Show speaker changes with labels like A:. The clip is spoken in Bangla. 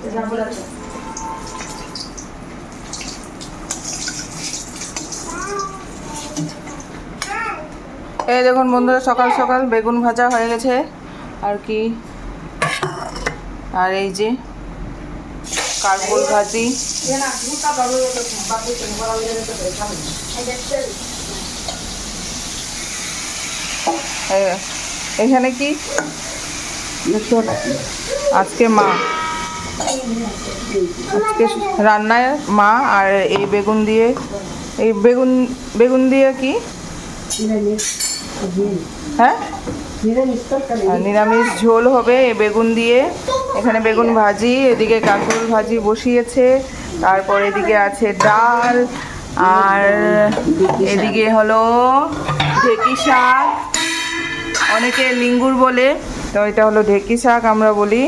A: এই দেখুন বন্ধুরা সকাল সকাল বেগুন ভাজা হয়ে গেছে। আর কি? আর এই যে কারকোল ভাজি। এখানে কি? আজকে মা। আজকে রান্নায় মা আর এই বেগুন দিয়ে, এই বেগুন বেগুন দিয়ে কি? হ্যাঁ? নিরামিষ ঝোল হবে বেগুন দিয়ে। এখানে বেগুন ভাজি, এদিকে কাঁকরোল ভাজি বসিয়েছে, তারপর এদিকে আছে ডাল, আর এদিকে হলো ঢেকি শাক। অনেকে লিঙ্গুর বলে, তো এটা হলো ঢেকি শাক আমরা বলি।